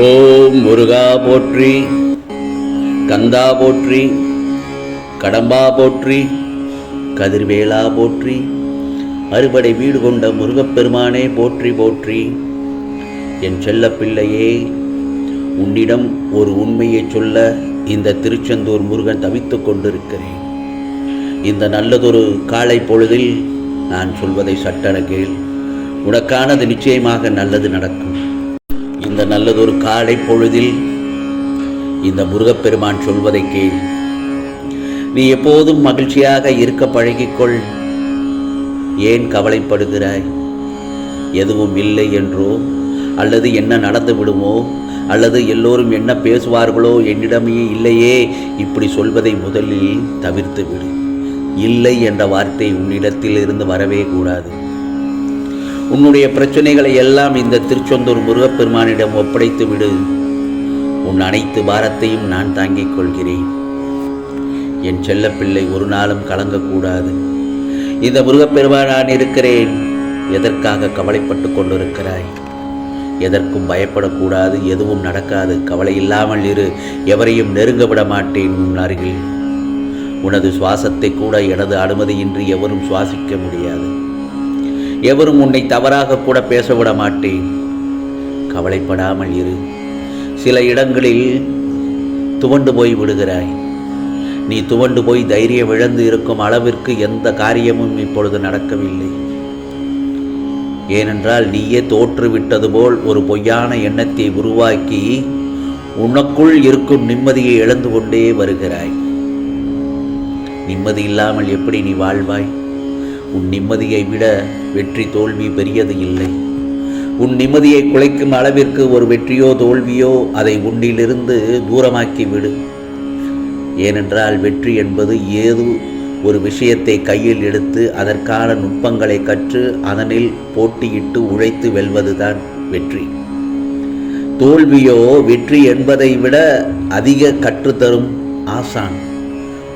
ஓம் முருகா போற்றி கந்தா போற்றி கடம்பா போற்றி கதிர்வேலா போற்றி அறுபடை வீடு கொண்ட முருகப்பெருமானே போற்றி போற்றி. என் செல்ல பிள்ளையே உன்னிடம் ஒரு உண்மையை சொல்ல இந்த திருச்செந்தூர் முருகன் தவித்துக் கொண்டிருக்கிறேன். இந்த நல்லதொரு காலை பொழுதில் நான் சொல்வதை சட்டன கேள். உனக்கானது நிச்சயமாக நல்லது நடக்கும். இந்த நல்லதொரு காலை பொழுதில் இந்த முருகப்பெருமான் சொல்வதை கேள் நீ எப்போதும் மகிழ்ச்சியாக இருக்க பழகிக்கொள். ஏன் கவலைப்படுகிறாய்? எதுவும் இல்லை என்றோ அல்லது என்ன நடந்து விடுமோ அல்லது எல்லோரும் என்ன பேசுவார்களோ என்னிடமே இல்லையே இப்படி சொல்வதை முதலில் தவிர்த்து விடு இல்லை என்ற வார்த்தை உன்னிடத்தில் இருந்து வரவே கூடாது. உன்னுடைய பிரச்சனைகளை எல்லாம் இந்த திருச்செந்தூர் முருகப்பெருமானிடம் ஒப்படைத்து விடு. உன் அனைத்து பாரத்தையும் நான் தாங்கிக் கொள்கிறேன். என் செல்லப்பிள்ளை ஒரு நாளும் கலங்கக்கூடாது. இந்த முருகப்பெருமான் நான் இருக்கிறேன். எதற்காக கவலைப்பட்டு கொண்டிருக்கிறாய்? எதற்கும் பயப்படக்கூடாது எதுவும் நடக்காது. கவலை இல்லாமல் இரு. எவரையும் நெருங்க விட மாட்டேன் உன் அருகில். உனது சுவாசத்தை கூட எனது அனுமதியின்றி எவரும் சுவாசிக்க முடியாது. எவரும் உன்னை தவறாக கூட பேசவிட மாட்டேன் கவலைப்படாமல் இரு. சில இடங்களில் துவண்டு போய் விடுகிறாய். நீ துவண்டு போய் தைரியம் இழந்து இருக்கும் அளவிற்கு எந்த காரியமும் இப்பொழுது நடக்கவில்லை. ஏனென்றால் நீயே தோற்றுவிட்டது போல் ஒரு பொய்யான எண்ணத்தை உருவாக்கி உனக்குள் இருக்கும் நிம்மதியை இழந்து கொண்டே வருகிறாய். நிம்மதி இல்லாமல் எப்படி நீ வாழ்வாய்? உன் நிம்மதியை விட வெற்றி தோல்வி பெரியது இல்லை. உன் நிம்மதியை குலைக்கும் அளவிற்கு ஒரு வெற்றியோ தோல்வியோ அதை உன்னிலிருந்து தூரமாக்கி விடு ஏனென்றால் வெற்றி என்பது ஏது ஒரு விஷயத்தை கையில் எடுத்து அதற்கான நுட்பங்களை கற்று அதனில் போட்டியிட்டு உழைத்து வெல்வதுதான் வெற்றி. தோல்வியோ வெற்றி என்பதை விட அதிக கற்றுத்தரும் ஆசான்.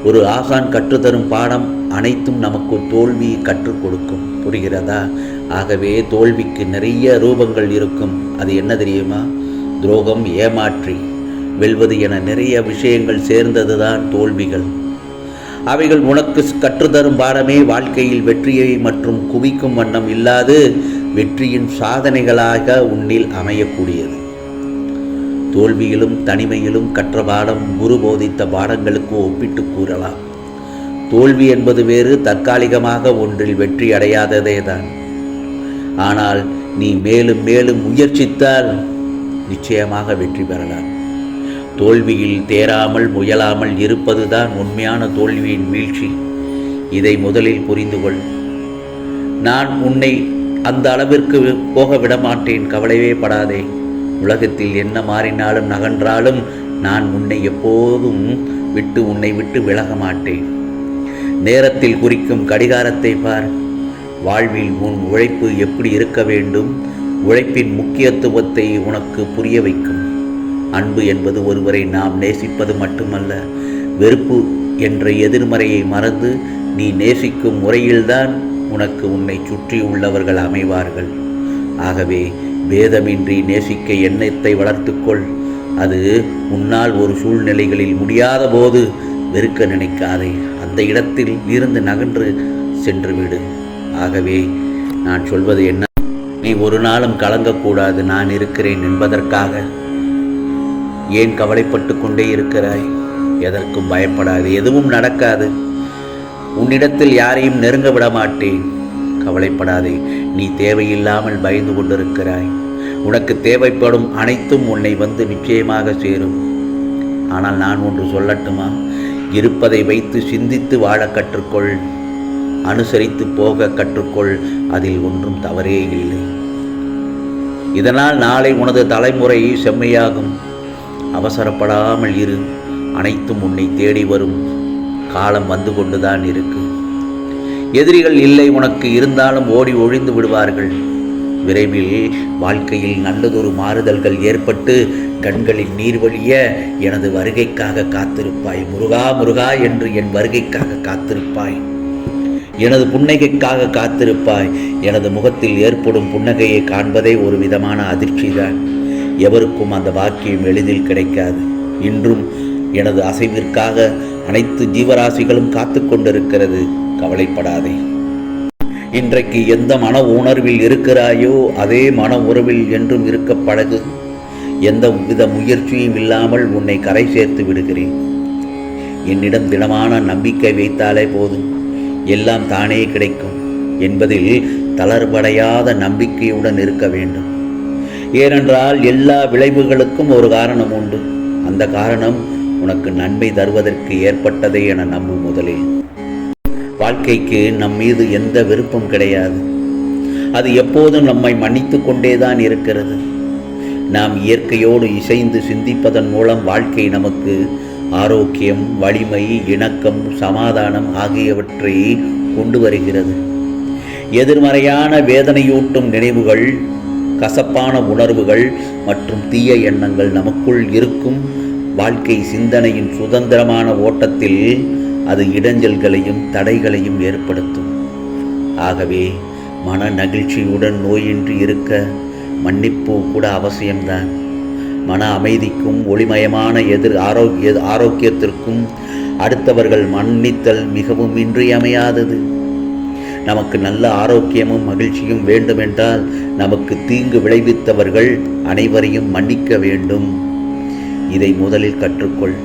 ஒரு ஆசான் கற்றுத்தரும் பாடம் அனைத்தும் நமக்கு தோல்வி கற்றுக் கொடுக்கும். புரிகிறதா? ஆகவே தோல்விக்கு நிறைய ரூபங்கள் இருக்கும். அது என்ன தெரியுமா? துரோகம் ஏமாற்றி. வெல்வது என நிறைய விஷயங்கள் சேர்ந்ததுதான் தோல்விகள். அவைகள் உனக்கு கற்றுத்தரும் பாடமே வாழ்க்கையில் வெற்றியை மற்றும் குவிக்கும் வண்ணம் இல்லாது வெற்றியின் சாதனைகளாக உன்னில் அமையக்கூடியது. தோல்வியிலும் தனிமையிலும் கற்ற பாடம் குரு போதித்த பாடங்களுக்கு ஒப்பிட்டு கூறலாம். தோல்வி என்பது வேறு தற்காலிகமாக ஒன்றில் வெற்றி அடையாததே தான். ஆனால் நீ மேலும் மேலும் முயற்சித்தால் நிச்சயமாக வெற்றி பெறலாம். தோல்வியில் தேராமல் முயலாமல் இருப்பதுதான் உண்மையான தோல்வியின் வீழ்ச்சி. இதை முதலில் புரிந்து கொள். நான் உன்னை அந்த அளவிற்கு போக விடமாட்டேன் கவலையே படாதே. உலகத்தில் என்ன மாறினாலும் நகன்றாலும் நான் உன்னை எப்போதும் விட்டு உன்னை விட்டு விலக மாட்டேன். நேரத்தில் குறிக்கும் கடிகாரத்தை பார். வாழ்வில் உன் உழைப்பு எப்படி இருக்க வேண்டும்? உழைப்பின் முக்கியத்துவத்தை உனக்கு புரிய வைக்கும். அன்பு என்பது ஒருவரை நாம் நேசிப்பது மட்டுமல்ல வெறுப்பு என்ற எதிர்மறையை மறந்து நீ நேசிக்கும் முறையில்தான் உனக்கு உன்னை சுற்றியுள்ளவர்கள் அமைவார்கள். ஆகவே பேதமின்றி நேசிக்க எண்ணத்தை வளர்த்துக்கொள். அது உன்னால் ஒரு சூழ்நிலைகளில் முடியாத போது வெறுக்க நினைக்காதே. அந்த இடத்தில் இருந்து நகன்று சென்று விடு. ஆகவே நான் சொல்வது என்ன? நீ ஒரு நாளும் கலங்கக்கூடாது. நான் இருக்கிறேன் என்பதற்காக. ஏன் கவலைப்பட்டு கொண்டே இருக்கிறாய்? எதற்கும் பயப்படாது. எதுவும் நடக்காது. உன்னிடத்தில் யாரையும் நெருங்க விட மாட்டேன். கவலைப்படாதே. நீ தேவையில்லாமல் பயந்து கொண்டிருக்கிறாய். உனக்கு தேவைப்படும் அனைத்தும் உன்னை வந்து நிச்சயமாக சேரும். ஆனால் நான் ஒன்று சொல்லட்டுமா? இருப்பதை வைத்து சிந்தித்து வாழ கற்றுக்கொள். அனுசரித்து போக கற்றுக்கொள். அதில் ஒன்றும் தவறே இல்லை. இதனால் நாளை உனது தலைமுறை செம்மையாகும். அவசரப்படாமல் இரு. அனைத்தும் உன்னை தேடி வரும். காலம் வந்து கொண்டுதான் இருக்கு. எதிரிகள் இல்லை உனக்கு. இருந்தாலும் ஓடி ஒழிந்து விடுவார்கள். விரைவில் வாழ்க்கையில் நல்லதொரு மாறுதல்கள் ஏற்பட்டு கண்களில் நீர் வழிய எனது வருகைக்காக காத்திருப்பாய். முருகா முருகா என்று என் வருகைக்காக காத்திருப்பாய். எனது புன்னகைக்காக காத்திருப்பாய். எனது முகத்தில் ஏற்படும் புன்னகையை காண்பதே ஒரு விதமான அதிர்ச்சிதான் எவருக்கும் அந்த வாக்கியம் எளிதில் கிடைக்காது. இன்றும் எனது அசைவிற்காக அனைத்து ஜீவராசிகளும் காத்து கொண்டிருக்கிறது. கவலைப்படாதே. இன்றைக்கு எந்த மன உணர்வில் இருக்கிறாயோ அதே மன உறவில் என்றும் இருக்க பழகு. எந்த வித முயற்சியும் இல்லாமல் உன்னை கரை சேர்த்து விடுகிறேன். என்னிடம் திடமான நம்பிக்கை வைத்தாலே போதும். எல்லாம் தானே கிடைக்கும் என்பதில் தளர்வடையாத நம்பிக்கையுடன் இருக்க வேண்டும். ஏனென்றால் எல்லா விளைவுகளுக்கும் ஒரு காரணம் உண்டு. அந்த காரணம் உனக்கு நன்மை தருவதற்கு ஏற்பட்டதே என நம்பும் முதலில் வாழ்க்கைக்கு நம் மீது எந்த விருப்பம் கிடையாது. அது எப்போதும் நம்மை மன்னித்து கொண்டேதான் இருக்கிறது. நாம் இயற்கையோடு இசைந்து சிந்திப்பதன் மூலம் வாழ்க்கை நமக்கு ஆரோக்கியம் வலிமை இணக்கம் சமாதானம் ஆகியவற்றை கொண்டு வருகிறது. எதிர்மறையான வேதனையூட்டும் நினைவுகள் கசப்பான உணர்வுகள் மற்றும் தீய எண்ணங்கள் நமக்குள் இருக்கும். வாழ்க்கை சிந்தனையின் சுதந்திரமான ஓட்டத்தில் அது இடைஞ்சல்களையும் தடைகளையும் ஏற்படுத்தும். ஆகவே மன நகிழ்ச்சியுடன் நோயின்றி இருக்க மன்னிப்பு கூட அவசியம்தான். மன அமைதிக்கும் ஒளிமயமான எதிர் ஆரோக்கிய ஆரோக்கியத்திற்கும் அடுத்தவர்கள் மன்னித்தல் மிகவும் இன்றியமையாதது. நமக்கு நல்ல ஆரோக்கியமும் மகிழ்ச்சியும் வேண்டுமென்றால் நமக்கு தீங்கு விளைவித்தவர்கள் அனைவரையும் மன்னிக்க வேண்டும். இதை முதலில் கற்றுக்கொள்.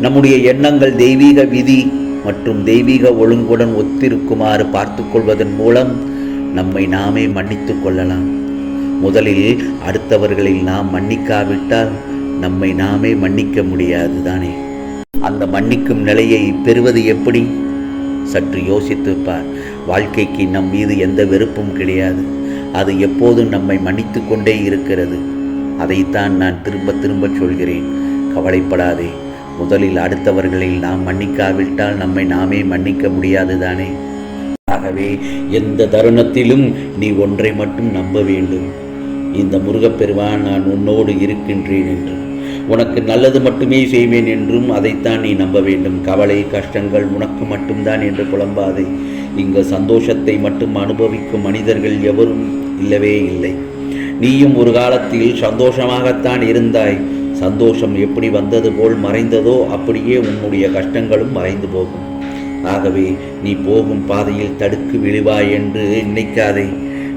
நம்முடைய எண்ணங்கள் தெய்வீக விதி மற்றும் தெய்வீக ஒழுங்குடன் ஒத்திருக்குமாறு பார்த்து கொள்வதன் மூலம் நம்மை நாமே மன்னித்து கொள்ளலாம். முதலில் அடுத்தவர்களில் நாம் மன்னிக்காவிட்டால் நம்மை நாமே மன்னிக்க முடியாது தானே? அந்த மன்னிக்கும் நிலையை பெறுவது எப்படி? சற்று யோசித்துப்பார். வாழ்க்கைக்கு நம் மீது எந்த வெறுப்பும் கிடையாது. அது எப்போதும் நம்மை மன்னித்து கொண்டே இருக்கிறது. அதைத்தான் நான் திரும்ப திரும்ப சொல்கிறேன். கவலைப்படாதே. முதலில் அடுத்தவர்களில் நாம் மன்னிக்காவிட்டால் நம்மை நாமே மன்னிக்க முடியாது தானே? ஆகவே எந்த தருணத்திலும் நீ ஒன்றை மட்டும் நம்ப வேண்டும். இந்த முருகப்பெருவான் நான் உன்னோடு இருக்கின்றேன் என்று. உனக்கு நல்லது மட்டுமே செய்வேன் என்றும் அதைத்தான் நீ நம்ப வேண்டும். கவலை கஷ்டங்கள் உனக்கு மட்டும்தான் என்று புலம்பாதே. இங்கு சந்தோஷத்தை மட்டும் அனுபவிக்கும் மனிதர்கள் எவரும் இல்லவே இல்லை. நீயும் ஒரு காலத்தில் சந்தோஷமாகத்தான் இருந்தாய். சந்தோஷம் எப்படி வந்தது போல் மறைந்ததோ அப்படியே உன்னுடைய கஷ்டங்களும் மறைந்து போகும். ஆகவே நீ போகும் பாதையில் தடுக்கு விழுவாய் என்று நினைக்காதே.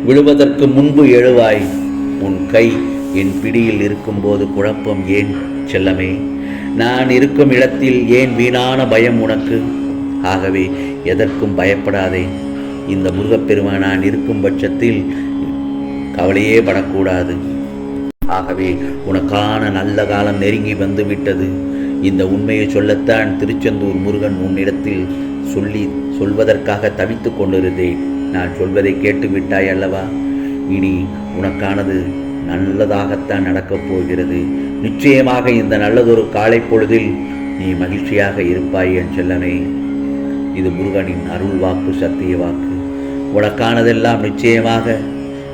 விழுவதற்கு முன்பு எழுவாய். உன் கை என் பிடியில் இருக்கும்போது குழப்பம் ஏன் செல்லமே? நான் இருக்கும் இடத்தில் ஏன் வீணான பயம் உனக்கு? ஆகவே எதற்கும் பயப்படாதே. இந்த முருகப்பெருமான் இருக்கும் பட்சத்தில் கவலையே படக்கூடாது. ஆகவே உனக்கான நல்ல காலம் நெருங்கி வந்து விட்டது இந்த உண்மையை சொல்லத்தான் திருச்செந்தூர் முருகன் உன்னிடத்தில் சொல்லி சொல்வதற்காக தவித்து கொண்டிருந்தேன். நான் சொல்வதை கேட்டு விட்டாய் அல்லவா? இனி உனக்கானது நல்லதாகத்தான் நடக்கப் போகிறது. நிச்சயமாக இந்த நல்லதொரு காலை பொழுதில் நீ மகிழ்ச்சியாக இருப்பாய் என் செல்லமே. இது முருகனின் அருள் வாக்கு சத்திய வாக்கு உனக்கானதெல்லாம் நிச்சயமாக